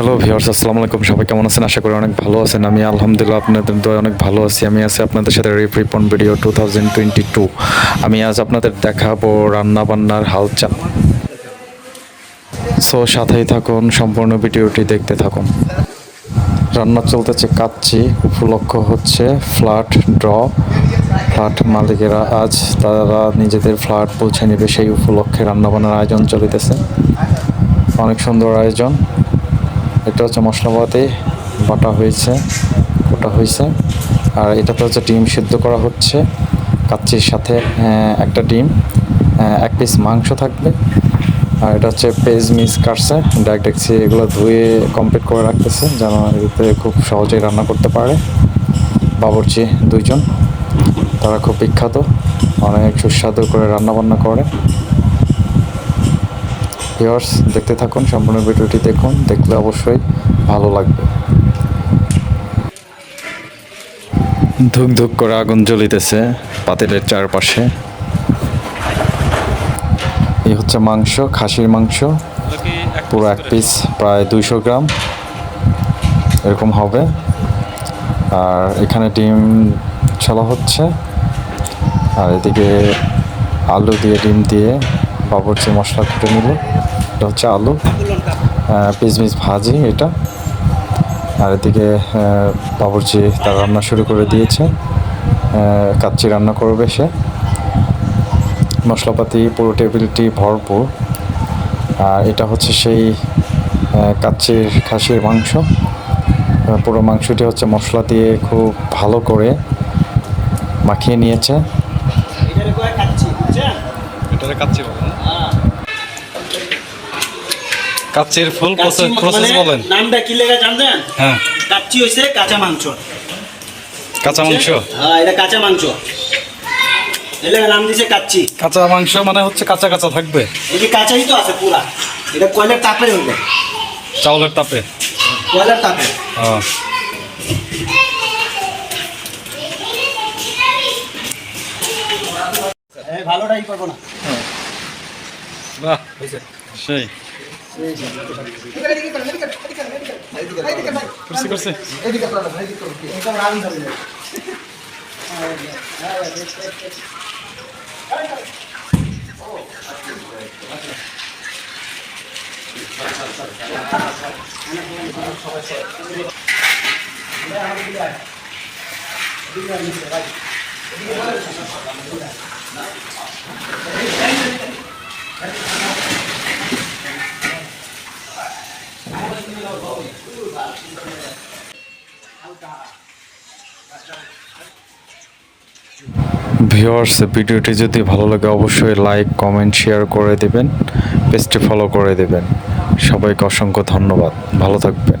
Hello viewers আসসালামু আলাইকুম। সবাই কেমন আছেন? আশা করি অনেক ভালো আছেন। আমি আলহামদুলিল্লাহ আপনাদের দয় অনেক ভালো আছি। আমি আছি আপনাদের সাথে Ripon video two thousand twenty two আমি আজ আপনাদের দেখাবো রান্না বান্নার হালচাল। সো সাথেই থাকুন, সম্পূর্ণ ভিডিওটি দেখতে থাকুন। রান্না চলতেছে, কাচ্চি, উপলক্ষ হচ্ছে ফ্ল্যাট ড্র ফ্ল্যাট মালিকেরা আজ তারা নিজেদের ফ্ল্যাট পৌঁছে নেবে, সেই উপলক্ষে রান্নাবান্নার আয়োজন চলিতেছে। অনেক সুন্দর আয়োজন। এটা হচ্ছে মশলাপাতি, বাটা হয়েছে ওটা হয়েছে। আর এটাতে হচ্ছে ডিম সিদ্ধ করা হচ্ছে, কাচ্চির সাথে একটা ডিম এক পিস মাংস থাকবে। আর এটা হচ্ছে পেজ মিস কাটছে ডাক দেখছি এগুলো ধুয়ে কমপ্লিট করে রাখতেছে, যেন এতে খুব সহজেই রান্না করতে পারে। বাবরচি দুইজন, তারা খুব বিখ্যাত, অনেক সুস্বাদু করে রান্না বান্না করে। ভিউয়ার্স, দেখতে থাকুন, সম্পূর্ণ ভিডিওটি দেখুন, দেখলে অবশ্যই ভালো লাগবে। ধুক ধুক করে আগুন জ্বলিতেছে পাতিলের চারপাশে। এই হচ্ছে মাংস, খাসির মাংস, পুরো এক পিস প্রায় দুইশো গ্রাম। এরকম হবে। আর এখানে ডিম ছালা হচ্ছে। আর এদিকে আলু দিয়ে, ডিম দিয়ে বাবরচি মশলা কুটে নিল এটা হচ্ছে আলু পিস মিস ভাজি এটা। আর এদিকে বাবরচি তার রান্না শুরু করে দিয়েছে। কাচ্চি রান্না করবে সে। মশলাপাতি পুরো টেবিলটি ভরপুর। আর এটা হচ্ছে সেই কাচ্চির খাসির মাংস। পুরো মাংসটি হচ্ছে মশলা দিয়ে খুব ভালো করে মাখিয়ে নিয়েছে। এটারে কাচ্চি বলেন হ্যাঁ। কাচ্চির ফুল প্রসেস মানে বলেন। নামটা কি লেখা জানতেন হ্যাঁ। কাচ্চি হইছে কাঁচা মাংস। কাঁচা মাংস? হ্যাঁ এটা কাঁচা মাংস। এই লেখা নাম দিছে কাচ্চি। কাঁচা মাংস মানে হচ্ছে কাঁচা কাঁচা থাকবে। এই যে কাঁচাই তো আছে পুরা। এটা কয়লার তাপে হইবে? চাউলের তাপে। কয়লার তাপে? হ্যাঁ। ভালোটাই করব না। বাহ। সেই। করছি করছি। একদম ভিউয়ার্স ভিডিওটি যদি ভালো লাগে, অবশ্যই লাইক কমেন্ট শেয়ার করে দেবেন। পেজটি ফলো করে দেবেন। সবাইকে অসংখ্য ধন্যবাদ। ভালো থাকবেন।